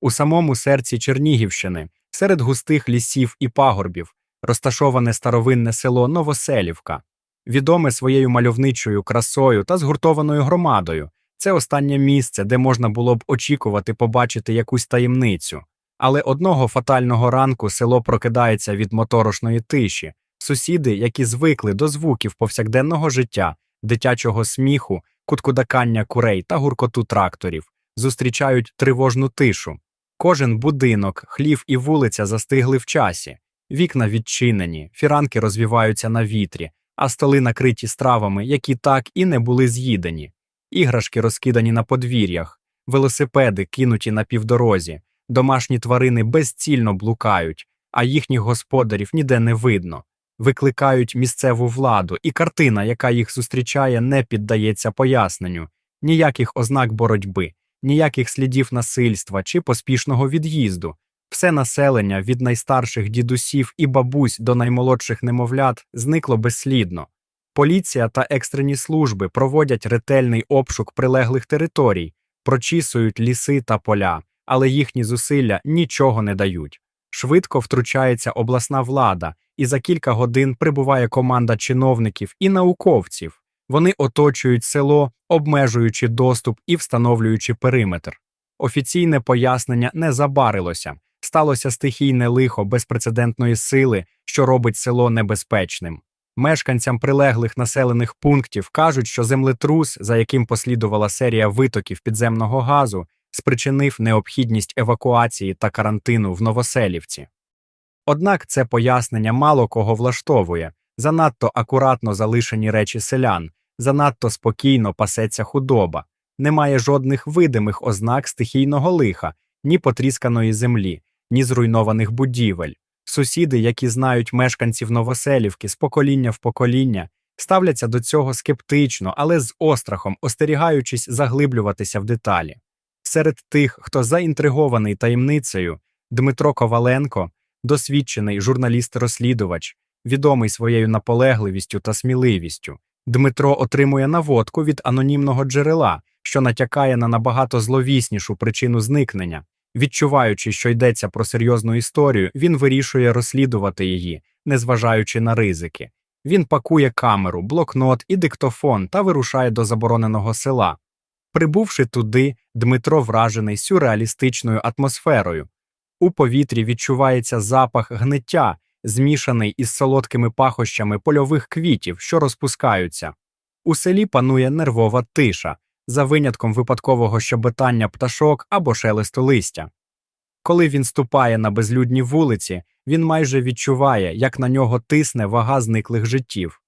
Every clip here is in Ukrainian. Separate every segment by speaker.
Speaker 1: у самому серці Чернігівщини, серед густих лісів і пагорбів, розташоване старовинне село Новоселівка, відоме своєю мальовничою красою та згуртованою громадою. Це останнє місце, де можна було б очікувати побачити якусь таємницю. Але одного фатального ранку село прокидається від моторошної тиші. Сусіди, які звикли до звуків повсякденного життя, дитячого сміху, куткудакання курей та гуркоту тракторів, зустрічають тривожну тишу. Кожен будинок, хлів і вулиця застигли в часі, вікна відчинені, фіранки розвіваються на вітрі, а столи накриті стравами, які так і не були з'їдені, іграшки розкидані на подвір'ях, велосипеди кинуті на півдорозі, домашні тварини безцільно блукають, а їхніх господарів ніде не видно. Викликають місцеву владу, і картина, яка їх зустрічає, не піддається поясненню, ніяких ознак боротьби, ніяких слідів насильства чи поспішного від'їзду. Все населення від найстарших дідусів і бабусь до наймолодших немовлят зникло безслідно. Поліція та екстрені служби проводять ретельний обшук прилеглих територій, прочісують ліси та поля, але їхні зусилля нічого не дають. Швидко втручається обласна влада, і за кілька годин прибуває команда чиновників і науковців. Вони оточують село, обмежуючи доступ і встановлюючи периметр. Офіційне пояснення не забарилося, сталося стихійне лихо безпрецедентної сили, що робить село небезпечним. Мешканцям прилеглих населених пунктів кажуть, що землетрус, за яким послідувала серія витоків підземного газу, спричинив необхідність евакуації та карантину в Новоселівці. Однак це пояснення мало кого влаштовує, занадто акуратно залишені речі селян, занадто спокійно пасеться худоба, немає жодних видимих ознак стихійного лиха, ні потрісканої землі, ні зруйнованих будівель. Сусіди, які знають мешканців Новоселівки з покоління в покоління, ставляться до цього скептично, але з острахом, остерігаючись заглиблюватися в деталі. Серед тих, хто заінтригований таємницею, Дмитро Коваленко, досвідчений журналіст-розслідувач, відомий своєю наполегливістю та сміливістю. Дмитро отримує наводку від анонімного джерела, що натякає на набагато зловіснішу причину зникнення. Відчуваючи, що йдеться про серйозну історію, він вирішує розслідувати її, незважаючи на ризики. Він пакує камеру, блокнот і диктофон та вирушає до забороненого села. Прибувши туди, Дмитро вражений сюрреалістичною атмосферою. У повітрі відчувається запах гниття, змішаний із солодкими пахощами польових квітів, що розпускаються. У селі панує нервова тиша, за винятком випадкового щебетання пташок або шелесту листя. Коли він ступає на безлюдні вулиці, він майже відчуває, як на нього тисне вага зниклих життів.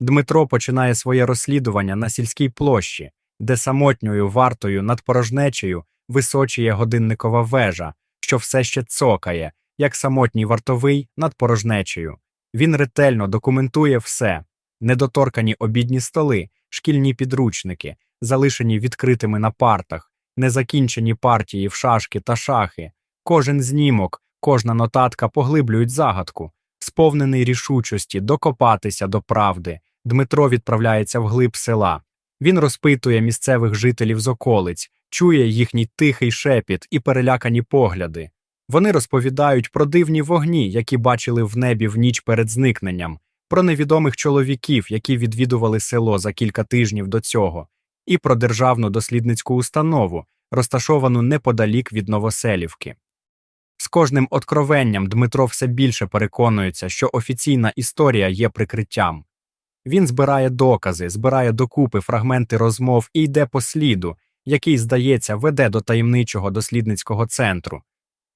Speaker 1: Дмитро починає своє розслідування на сільській площі, де самотньою вартою над порожнечею височіє годинникова вежа, що все ще цокає, як самотній вартовий над порожнечею. Він ретельно документує все недоторкані обідні столи, шкільні підручники, залишені відкритими на партах, незакінчені партії в шашки та шахи. Кожен знімок, кожна нотатка поглиблюють загадку, сповнений рішучості докопатися до правди. Дмитро відправляється в глиб села. Він розпитує місцевих жителів з околиць, чує їхній тихий шепіт і перелякані погляди. Вони розповідають про дивні вогні, які бачили в небі в ніч перед зникненням, про невідомих чоловіків, які відвідували село за кілька тижнів до цього, і про державну дослідницьку установу, розташовану неподалік від Новоселівки. З кожним откровенням Дмитро все більше переконується, що офіційна історія є прикриттям. Він збирає докази, збирає докупи фрагменти розмов і йде по сліду, який, здається, веде до таємничого дослідницького центру.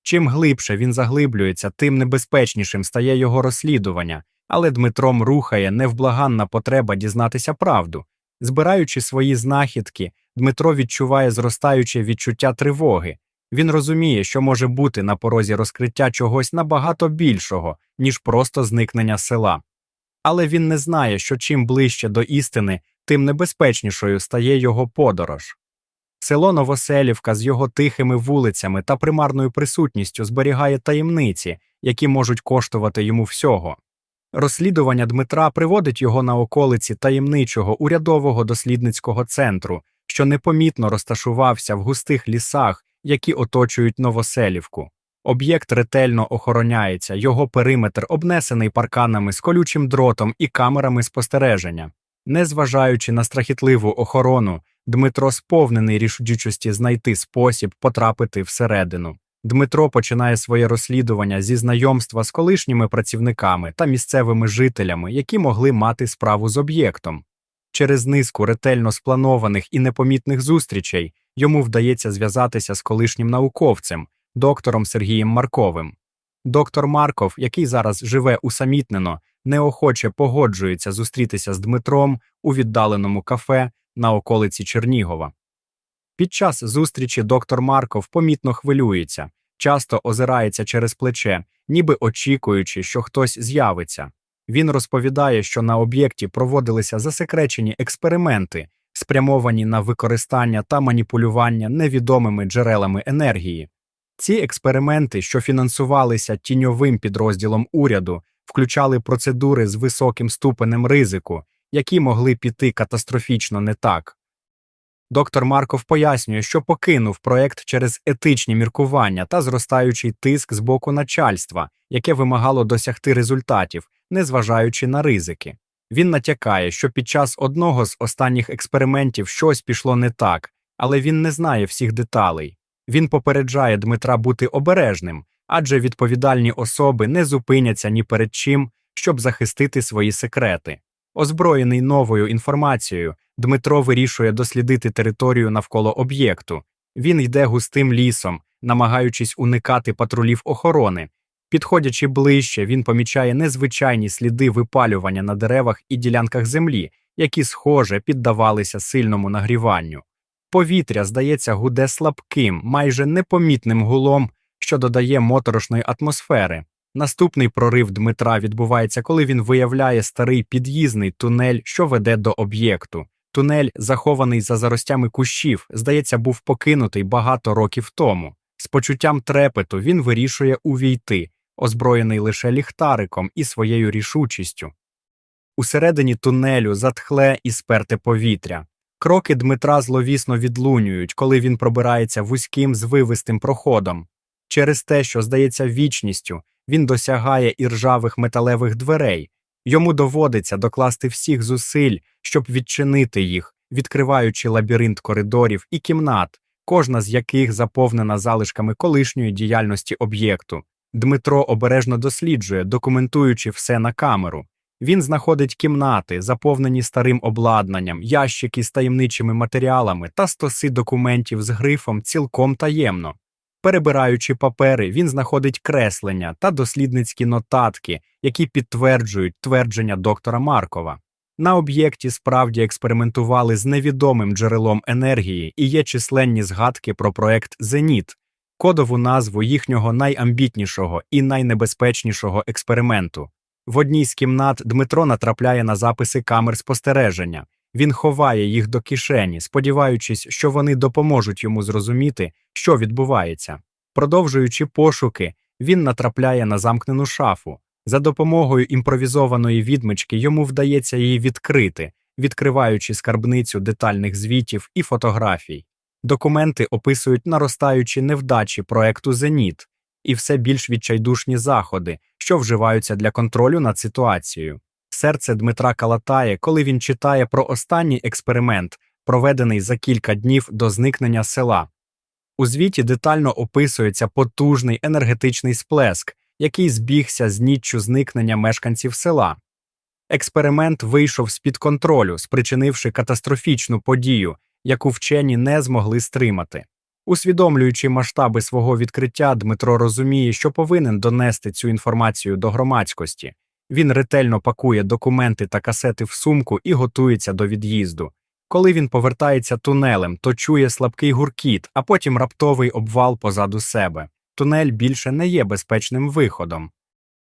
Speaker 1: Чим глибше він заглиблюється, тим небезпечнішим стає його розслідування, але Дмитром рухає невблаганна потреба дізнатися правду. Збираючи свої знахідки, Дмитро відчуває зростаюче відчуття тривоги. Він розуміє, що може бути на порозі розкриття чогось набагато більшого, ніж просто зникнення села. Але він не знає, що чим ближче до істини, тим небезпечнішою стає його подорож. Село Новоселівка з його тихими вулицями та примарною присутністю зберігає таємниці, які можуть коштувати йому всього. Розслідування Дмитра приводить його на околиці таємничого урядового дослідницького центру, що непомітно розташувався в густих лісах які оточують Новоселівку. Об'єкт ретельно охороняється, його периметр обнесений парканами з колючим дротом і камерами спостереження. Незважаючи на страхітливу охорону, Дмитро сповнений рішучості знайти спосіб потрапити всередину. Дмитро починає своє розслідування зі знайомства з колишніми працівниками та місцевими жителями, які могли мати справу з об'єктом. Через низку ретельно спланованих і непомітних зустрічей йому вдається зв'язатися з колишнім науковцем, доктором Сергієм Марковим. Доктор Марков, який зараз живе усамітнено, неохоче погоджується зустрітися з Дмитром у віддаленому кафе на околиці Чернігова. Під час зустрічі доктор Марков помітно хвилюється, часто озирається через плече, ніби очікуючи, що хтось з'явиться. Він розповідає, що на об'єкті проводилися засекречені експерименти, спрямовані на використання та маніпулювання невідомими джерелами енергії. Ці експерименти, що фінансувалися тіньовим підрозділом уряду, включали процедури з високим ступенем ризику, які могли піти катастрофічно не так. Доктор Марков пояснює, що покинув проект через етичні міркування та зростаючий тиск з боку начальства, яке вимагало досягти результатів, незважаючи на ризики. Він натякає, що під час одного з останніх експериментів щось пішло не так, але він не знає всіх деталей. Він попереджає Дмитра бути обережним, адже відповідальні особи не зупиняться ні перед чим, щоб захистити свої секрети. Озброєний новою інформацією, Дмитро вирішує дослідити територію навколо об'єкту. Він йде густим лісом, намагаючись уникати патрулів охорони. Підходячи ближче, він помічає незвичайні сліди випалювання на деревах і ділянках землі, які, схоже, піддавалися сильному нагріванню. Повітря, здається, гуде слабким, майже непомітним гулом, що додає моторошної атмосфери. Наступний прорив Дмитра відбувається, коли він виявляє старий під'їзний тунель, що веде до об'єкту. Тунель, захований за заростями кущів, здається, був покинутий багато років тому. З почуттям трепету він вирішує увійти, озброєний лише ліхтариком і своєю рішучістю. Усередині тунелю затхле і сперте повітря. Кроки Дмитра зловісно відлунюють, коли він пробирається вузьким звивистим проходом. Через те, що здається вічністю, він досягає іржавих металевих дверей. Йому доводиться докласти всіх зусиль, щоб відчинити їх, відкриваючи лабіринт коридорів і кімнат, кожна з яких заповнена залишками колишньої діяльності об'єкту. Дмитро обережно досліджує, документуючи все на камеру. Він знаходить кімнати, заповнені старим обладнанням, ящики з таємничими матеріалами та стоси документів з грифом цілком таємно. Перебираючи папери, він знаходить креслення та дослідницькі нотатки, які підтверджують твердження доктора Маркова. На об'єкті справді експериментували з невідомим джерелом енергії і є численні згадки про проект Зеніт, кодову назву їхнього найамбітнішого і найнебезпечнішого експерименту. В одній з кімнат Дмитро натрапляє на записи камер спостереження. Він ховає їх до кишені, сподіваючись, що вони допоможуть йому зрозуміти, що відбувається. Продовжуючи пошуки, він натрапляє на замкнену шафу. За допомогою імпровізованої відмички йому вдається її відкрити, відкриваючи скарбницю детальних звітів і фотографій. Документи описують наростаючі невдачі проекту Зеніт і все більш відчайдушні заходи, що вживаються для контролю над ситуацією. Серце Дмитра калатає, коли він читає про останній експеримент, проведений за кілька днів до зникнення села. У звіті детально описується потужний енергетичний сплеск, який збігся з ніччю зникнення мешканців села. Експеримент вийшов з під контролю, спричинивши катастрофічну подію, яку вчені не змогли стримати. Усвідомлюючи масштаби свого відкриття, Дмитро розуміє, що повинен донести цю інформацію до громадськості. Він ретельно пакує документи та касети в сумку і готується до від'їзду. Коли він повертається тунелем, то чує слабкий гуркіт, а потім раптовий обвал позаду себе. Тунель більше не є безпечним виходом.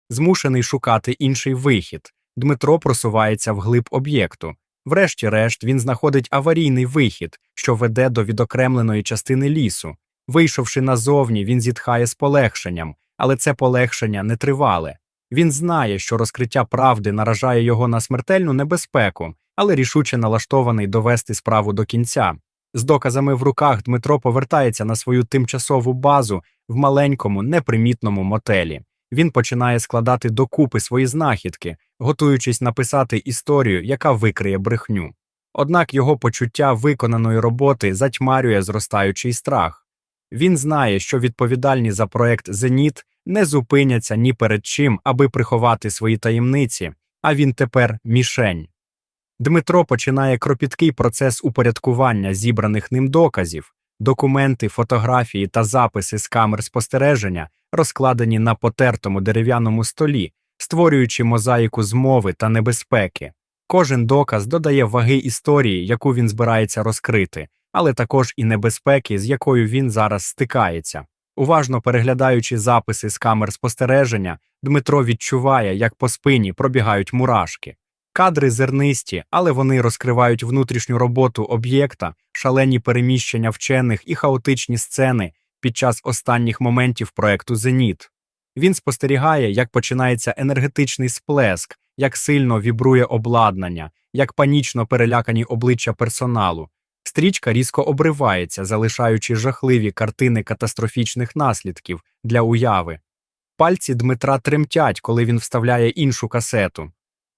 Speaker 1: Змушений шукати інший вихід. Дмитро просувається вглиб об'єкту. Врешті-решт він знаходить аварійний вихід, що веде до відокремленої частини лісу. Вийшовши назовні, він зітхає з полегшенням, але це полегшення не тривале. Він знає, що розкриття правди наражає його на смертельну небезпеку, але рішуче налаштований довести справу до кінця. З доказами в руках Дмитро повертається на свою тимчасову базу в маленькому, непримітному мотелі. Він починає складати докупи свої знахідки, готуючись написати історію, яка викриє брехню. Однак його почуття виконаної роботи затьмарює зростаючий страх. Він знає, що відповідальні за проект Зеніт не зупиняться ні перед чим, аби приховати свої таємниці, а він тепер мішень. Дмитро починає кропіткий процес упорядкування зібраних ним доказів, документи, фотографії та записи з камер спостереження, розкладені на потертому дерев'яному столі, створюючи мозаїку змови та небезпеки. Кожен доказ додає ваги історії, яку він збирається розкрити, але також і небезпеки, з якою він зараз стикається. Уважно переглядаючи записи з камер спостереження, Дмитро відчуває, як по спині пробігають мурашки. Кадри зернисті, але вони розкривають внутрішню роботу об'єкта, шалені переміщення вчених і хаотичні сцени під час останніх моментів проекту Зеніт. Він спостерігає, як починається енергетичний сплеск, як сильно вібрує обладнання, як панічно перелякані обличчя персоналу. Стрічка різко обривається, залишаючи жахливі картини катастрофічних наслідків для уяви. Пальці Дмитра тремтять, коли він вставляє іншу касету.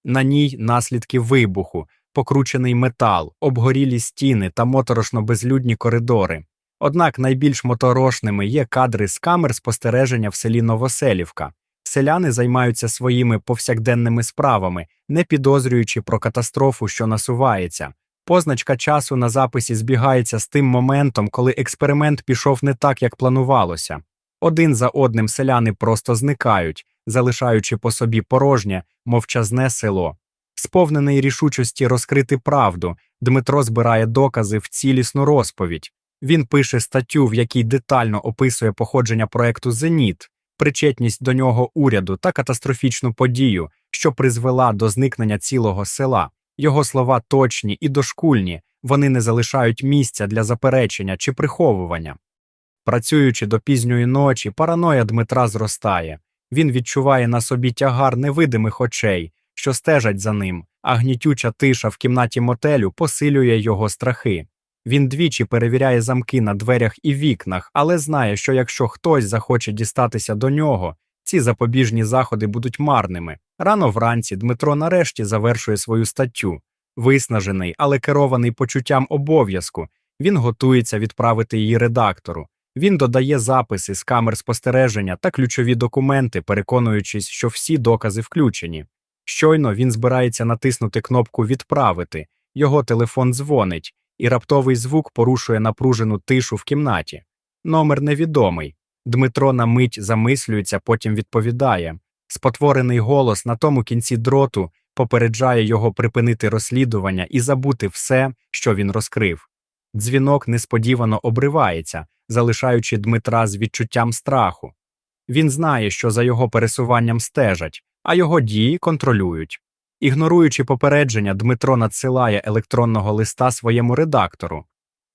Speaker 1: На ній наслідки вибуху, покручений метал, обгорілі стіни та моторошно безлюдні коридори. Однак найбільш моторошними є кадри з камер спостереження в селі Новоселівка. Селяни займаються своїми повсякденними справами, не підозрюючи про катастрофу, що насувається. Позначка часу на записі збігається з тим моментом, коли експеримент пішов не так, як планувалося. Один за одним селяни просто зникають, залишаючи по собі порожнє, мовчазне село. Сповнений рішучості розкрити правду, Дмитро збирає докази в цілісну розповідь. Він пише статтю, в якій детально описує походження проекту Зеніт, причетність до нього уряду та катастрофічну подію, що призвела до зникнення цілого села. Його слова точні і дошкульні, вони не залишають місця для заперечення чи приховування. Працюючи до пізньої ночі, параноя Дмитра зростає. Він відчуває на собі тягар невидимих очей, що стежать за ним, а гнітюча тиша в кімнаті мотелю посилює його страхи. Він двічі перевіряє замки на дверях і вікнах, але знає, що якщо хтось захоче дістатися до нього, ці запобіжні заходи будуть марними. Рано вранці Дмитро нарешті завершує свою статтю. Виснажений, але керований почуттям обов'язку, він готується відправити її редактору. Він додає записи з камер спостереження та ключові документи, переконуючись, що всі докази включені. Щойно він збирається натиснути кнопку Відправити, його телефон дзвонить, і раптовий звук порушує напружену тишу в кімнаті. Номер невідомий. Дмитро на мить замислюється, потім відповідає. Спотворений голос на тому кінці дроту попереджає його припинити розслідування і забути все, що він розкрив. Дзвінок несподівано обривається, залишаючи Дмитра з відчуттям страху. Він знає, що за його пересуванням стежать, а його дії контролюють. Ігноруючи попередження, Дмитро надсилає електронного листа своєму редактору.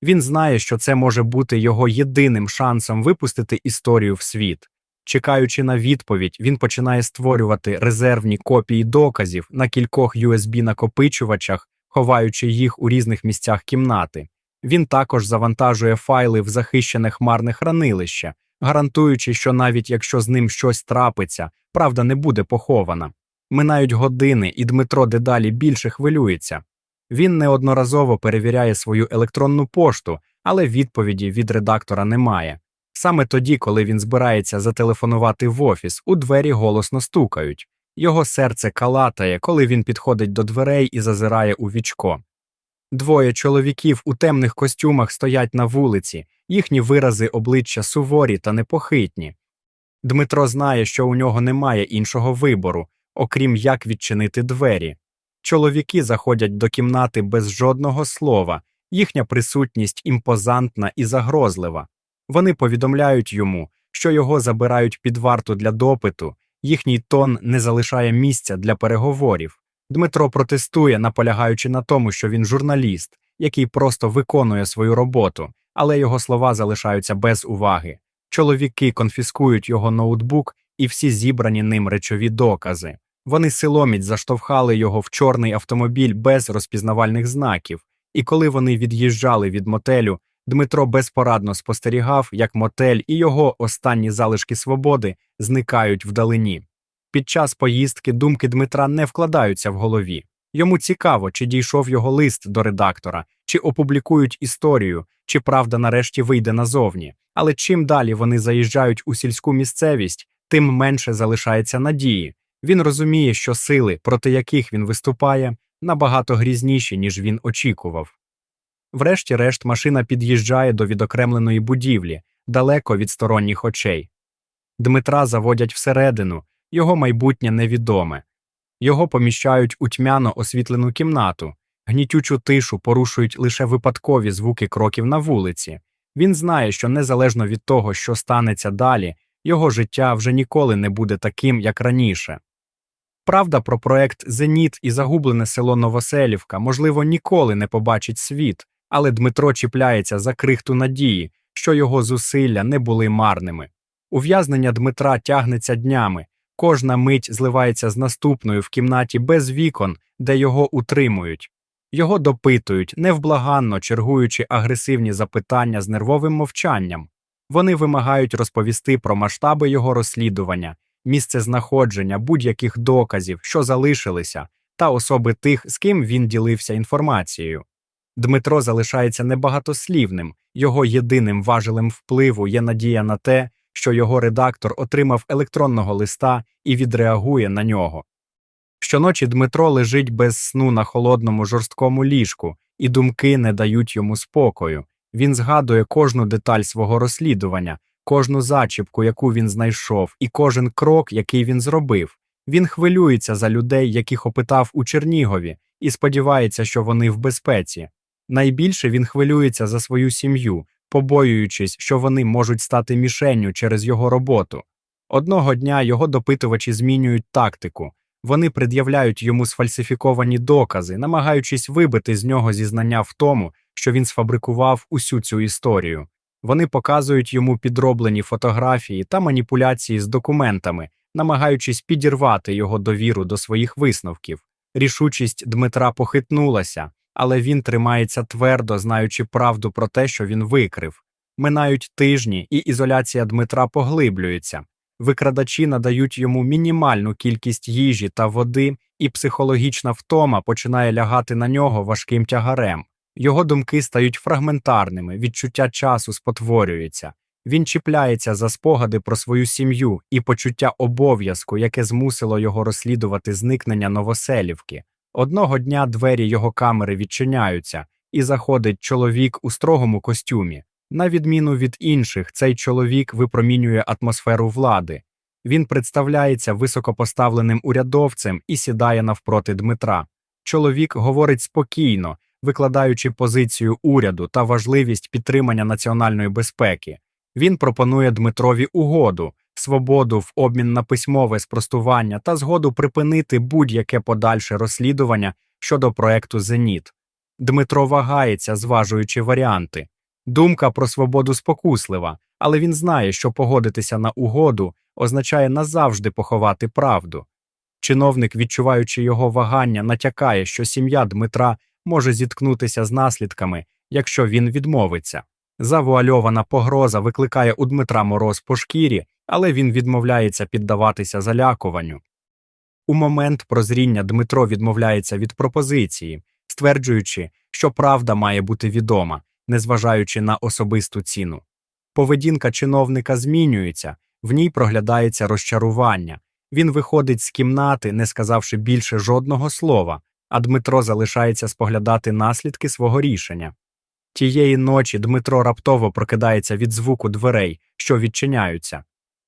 Speaker 1: Він знає, що це може бути його єдиним шансом випустити історію в світ. Чекаючи на відповідь, він починає створювати резервні копії доказів на кількох USB-накопичувачах, ховаючи їх у різних місцях кімнати. Він також завантажує файли в захищене хмарне хранилище, гарантуючи, що навіть якщо з ним щось трапиться, правда не буде похована. Минають години, і Дмитро дедалі більше хвилюється. Він неодноразово перевіряє свою електронну пошту, але відповіді від редактора немає. Саме тоді, коли він збирається зателефонувати в офіс, у двері голосно стукають. Його серце калатає, коли він підходить до дверей і зазирає у вічко. Двоє чоловіків у темних костюмах стоять на вулиці, їхні вирази обличчя суворі та непохитні. Дмитро знає, що у нього немає іншого вибору, окрім як відчинити двері. Чоловіки заходять до кімнати без жодного слова, їхня присутність імпозантна і загрозлива. Вони повідомляють йому, що його забирають під варту для допиту, їхній тон не залишає місця для переговорів. Дмитро протестує, наполягаючи на тому, що він журналіст, який просто виконує свою роботу, але його слова залишаються без уваги. Чоловіки конфіскують його ноутбук і всі зібрані ним речові докази. Вони силоміць заштовхали його в чорний автомобіль без розпізнавальних знаків, І коли вони від'їжджали від мотелю, Дмитро безпорадно спостерігав, як мотель і його останні залишки свободи зникають вдалині. Під час поїздки думки Дмитра не вкладаються в голові. Йому цікаво, чи дійшов його лист до редактора, чи опублікують історію, чи правда нарешті вийде назовні. Але чим далі вони заїжджають у сільську місцевість, тим менше залишається надії. Він розуміє, що сили, проти яких він виступає, набагато грізніші, ніж він очікував. Врешті-решт машина під'їжджає до відокремленої будівлі, далеко від сторонніх очей. Дмитра заводять всередину, його майбутнє невідоме. Його поміщають у тьмяно освітлену кімнату, гнітючу тишу порушують лише випадкові звуки кроків на вулиці. Він знає, що незалежно від того, що станеться далі, його життя вже ніколи не буде таким, як раніше. Правда про проект Зеніт і загублене село Новоселівка, можливо, ніколи не побачить світ, але Дмитро чіпляється за крихту надії, що його зусилля не були марними. Ув'язнення Дмитра тягнеться днями, кожна мить зливається з наступною в кімнаті без вікон, де його утримують. Його допитують, невблаганно чергуючи агресивні запитання з нервовим мовчанням. Вони вимагають розповісти про масштаби його розслідування, місце знаходження будь-яких доказів, що залишилися, та особи тих, з ким він ділився інформацією. Дмитро залишається небагатослівним, його єдиним важелем впливу є надія на те, що його редактор отримав електронного листа і відреагує на нього. Щоночі Дмитро лежить без сну на холодному жорсткому ліжку, і думки не дають йому спокою. Він згадує кожну деталь свого розслідування, кожну зачіпку, яку він знайшов, і кожен крок, який він зробив. Він хвилюється за людей, яких опитав у Чернігові, і сподівається, що вони в безпеці. Найбільше він хвилюється за свою сім'ю, побоюючись, що вони можуть стати мішенню через його роботу. Одного дня його допитувачі змінюють тактику. Вони пред'являють йому сфальсифіковані докази, намагаючись вибити з нього зізнання в тому, що він сфабрикував усю цю історію. Вони показують йому підроблені фотографії та маніпуляції з документами, намагаючись підірвати його довіру до своїх висновків. Рішучість Дмитра похитнулася, але він тримається твердо, знаючи правду про те, що він викрив. Минають тижні, і ізоляція Дмитра поглиблюється. Викрадачі надають йому мінімальну кількість їжі та води, і психологічна втома починає лягати на нього важким тягарем. Його думки стають фрагментарними, відчуття часу спотворюється. Він чіпляється за спогади про свою сім'ю і почуття обов'язку, яке змусило його розслідувати зникнення Новоселівки. Одного дня двері його камери відчиняються, і заходить чоловік у строгому костюмі. На відміну від інших, цей чоловік випромінює атмосферу влади. Він представляється високопоставленим урядовцем і сідає навпроти Дмитра. Чоловік говорить спокійно, викладаючи позицію уряду та важливість підтримання національної безпеки. Він пропонує Дмитрові угоду, свободу в обмін на письмове спростування та згоду припинити будь-яке подальше розслідування щодо проекту Зеніт. Дмитро вагається, зважуючи варіанти. Думка про свободу спокуслива, але він знає, що погодитися на угоду означає назавжди поховати правду. Чиновник, відчуваючи його вагання, натякає, що сім'я Дмитра може зіткнутися з наслідками, якщо він відмовиться. Завуальована погроза викликає у Дмитра мороз по шкірі, але він відмовляється піддаватися залякуванню. У момент прозріння Дмитро відмовляється від пропозиції, стверджуючи, що правда має бути відома, незважаючи на особисту ціну. Поведінка чиновника змінюється, в ній проглядається розчарування. Він виходить з кімнати, не сказавши більше жодного слова, а Дмитро залишається споглядати наслідки свого рішення. Тієї ночі Дмитро раптово прокидається від звуку дверей, що відчиняються.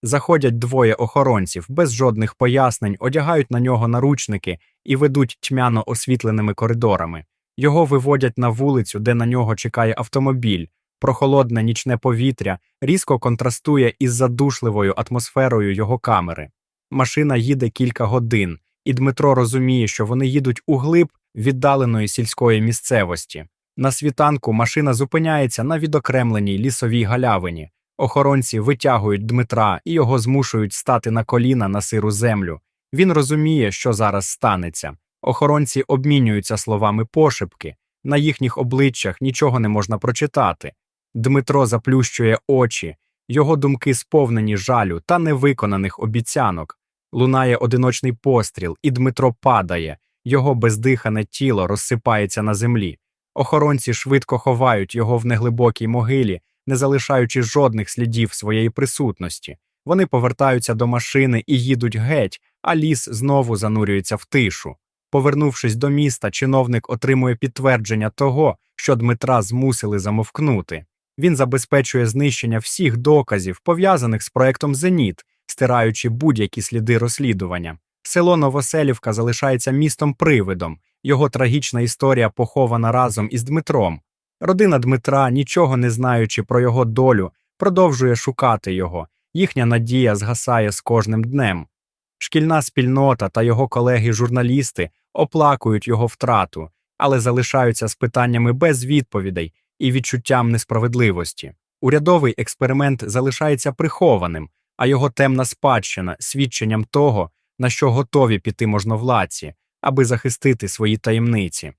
Speaker 1: Заходять двоє охоронців, без жодних пояснень, одягають на нього наручники і ведуть тьмяно освітленими коридорами. Його виводять на вулицю, де на нього чекає автомобіль. Прохолодне нічне повітря різко контрастує із задушливою атмосферою його камери. Машина їде кілька годин, і Дмитро розуміє, що вони їдуть у глиб віддаленої сільської місцевості. На світанку машина зупиняється на відокремленій лісовій галявині. Охоронці витягують Дмитра і його змушують стати на коліна на сиру землю. Він розуміє, що зараз станеться. Охоронці обмінюються словами пошепки. На їхніх обличчях нічого не можна прочитати. Дмитро заплющує очі, його думки сповнені жалю та невиконаних обіцянок. Лунає одиночний постріл, і Дмитро падає, його бездихане тіло розсипається на землі. Охоронці швидко ховають його в неглибокій могилі, не залишаючи жодних слідів своєї присутності. Вони повертаються до машини і їдуть геть, а ліс знову занурюється в тишу. Повернувшись до міста, чиновник отримує підтвердження того, що Дмитра змусили замовкнути. Він забезпечує знищення всіх доказів, пов'язаних з проектом Зеніт, стираючи будь-які сліди розслідування. Село Новоселівка залишається містом привидом. Його трагічна історія похована разом із Дмитром. Родина Дмитра, нічого не знаючи про його долю, продовжує шукати його. Їхня надія згасає з кожним днем. Шкільна спільнота та його колеги-журналісти оплакують його втрату, але залишаються з питаннями без відповідей і відчуттям несправедливості. Урядовий експеримент залишається прихованим, а його темна спадщина свідченням того, на що готові піти можновладці, аби захистити свої таємниці.